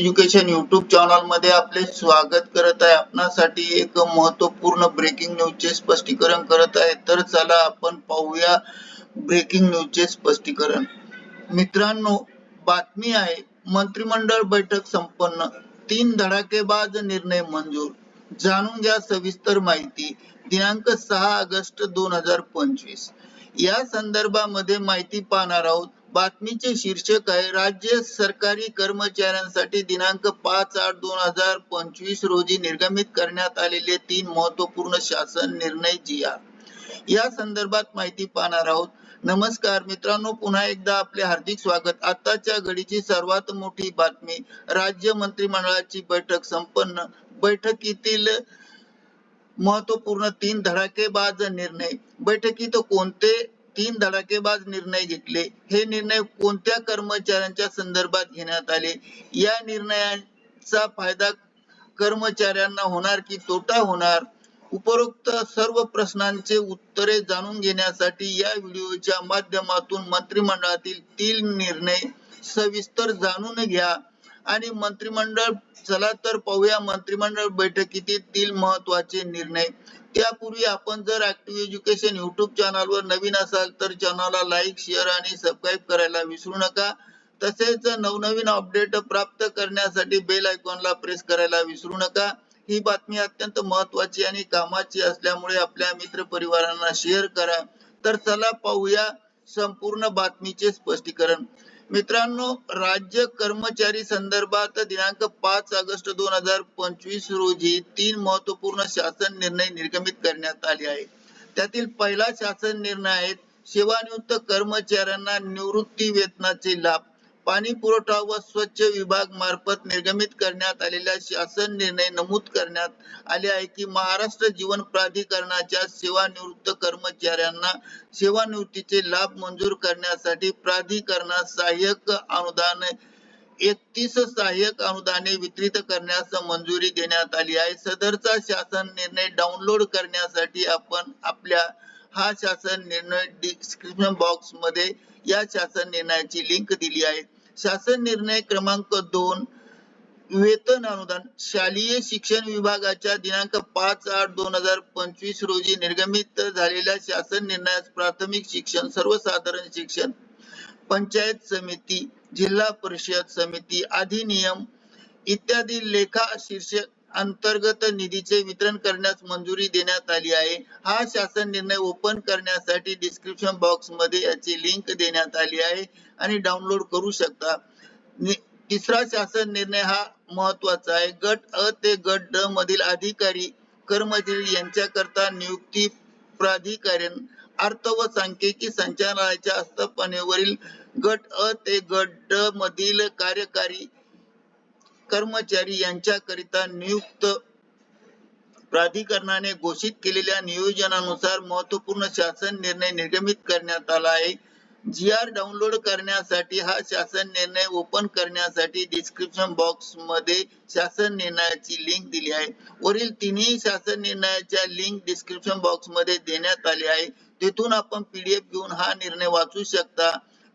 Education YouTube चॅनलमध्ये आपले स्वागत करत आहे. आपणासाठी एक महत्त्वपूर्ण ब्रेकिंग न्यूजचे स्पष्टीकरण करत आहे. तर चला आपण पाहूया ब्रेकिंग न्यूजचे स्पष्टीकरण. मित्रांनो बातमी आहे मंत्रिमंडळ बैठक संपन्न. तीन धडाकेबाज निर्णय मंजूर. जाणून घ्या सविस्तर माहिती. दिनांक सहा ऑगस्ट दोन हजार पंचवीस. या संदर्भामध्ये माहिती पाहणार आहोत बातमीचे शीर्षक आहे राज्य सरकारी कर्मचाऱ्यांसाठी दिनांक पाच आठ दोन हजार पंचवीस रोजी निर्गमित करण्यात आलेले तीन महत्त्वपूर्ण शासन निर्णय जिया. या संदर्भात माहिती पाहणार आहोत. नमस्कार मित्रांनो पुन्हा एकदा आपले हार्दिक स्वागत. आताच्या घडीची सर्वात मोठी बातमी राज्य मंत्रिमंडळाची बैठक संपन्न. बैठकीतील महत्त्वपूर्ण तीन धडाकेबाज निर्णय. बैठकीत कोणते तीन धडाकेबाज निर्णय घेतले. हे निर्णय कोणत्या कर्मचाऱ्यांच्या संदर्भात घेण्यात आले? या निर्णयाचा फायदा कर्मचाऱ्यांना होणार की तोटा होणार? उपरोक्त सर्व प्रश्नांचे उत्तरे जाणून घेण्यासाठी या व्हिडिओच्या माध्यमातून मंत्रिमंडळातील तीन निर्णय सविस्तर जाणून घ्या. आणि मंत्रिमंडळ चला तर पाहूया मंत्रिमंडळ बैठकीतील महत्त्वाचे निर्णय. त्यापूर्वी आपण जर ऍक्टिव्ह एज्युकेशन युट्यूब चॅनलवर नवीन असाल तर चॅनलला लाईक शेअर आणि सबस्क्राईब करायला विसरू नका. तसेच नवनवीन अपडेट प्राप्त करण्यासाठी बेल आयकॉनला प्रेस करायला विसरू नका. ही बातमी अत्यंत महत्वाची आणि कामाची असल्यामुळे आपल्या मित्र परिवारांना शेअर करा. तर चला पाहूया संपूर्ण बातमीचे स्पष्टीकरण. मित्रांनो राज्य कर्मचारी संदर्भात दिनांक पाच ऑगस्ट दोन हजार पंचवीस रोजी तीन महत्त्वपूर्ण शासन निर्णय निर्गमित करण्यात आले आहे त्यातील पहिला शासन निर्णय आहे सेवानिवृत्त कर्मचाऱ्यांना निवृत्ती वेतनाचे लाभ. पाणी पुरवठा व स्वच्छ विभाग मार्फत निर्गमित करण्यात आलेल्या शासन निर्णय नमूद करण्यात आले आहे की महाराष्ट्र जीवन प्राधिकरणाच्या सेवानिवृत्त कर्मचाऱ्यांना सेवानिवृत्तीचे लाभ मंजूर करण्यासाठी प्राधिकरणास सहाय्यक अनुदान एकतीस सहाय्यक अनुदाने वितरित करण्यास मंजुरी देण्यात आली आहे. सदरचा शासन निर्णय डाउनलोड करण्यासाठी आपण आपल्या हा शासन निर्णय डिस्क्रिप्शन बॉक्समध्ये या शासन निर्णयाची लिंक दिली आहे. शासन निर्णय क्रमांक दोन वेतन अनुदान शालेय शिक्षण विभागाच्या दिनांक पाच आठ दोन हजार पंचवीस रोजी निर्गमित झालेल्या शासन निर्णयास प्राथमिक शिक्षण सर्वसाधारण शिक्षण पंचायत समिती जिल्हा परिषद समिती अधिनियम इत्यादी लेखा शीर्षक अंतर्गत निधीचे वितरण करण्यास मंजुरी देण्यात आली आहे. हा शासन निर्णय ओपन करण्यासाठी डिस्क्रिप्शन बॉक्समध्ये याची लिंक देण्यात आली आहे आणि डाउनलोड करू शकता. तिसरा शासन निर्णय हा महत्त्वाचा आहे. गट अ ते गट ड मधील अधिकारी कर्मचारी यांच्याकरता नियुक्ती प्राधिकरण अर्थ व सांख्यिकी संचालनालयाच्या आस्थापनेवरील गट अ ते गट ड मधील कार्यकारी कर्मचारी यांच्याकरिता नियुक्त प्राधिकरणाने घोषित केलेल्या नियोजनानुसार महत्त्वपूर्ण शासन निर्णय निर्गमित करण्यात आला आहे. जी आर डाउनलोड करण्यासाठी हा शासन निर्णय ओपन करण्यासाठी डिस्क्रिप्शन बॉक्समध्ये शासन निर्णयाची लिंक दिली आहे. वरील तिन्ही शासन निर्णयाच्या लिंक डिस्क्रिप्शन बॉक्समध्ये देण्यात आली आहे. तिथून आपण पीडीएफ घेऊन हा निर्णय वाचू शकता.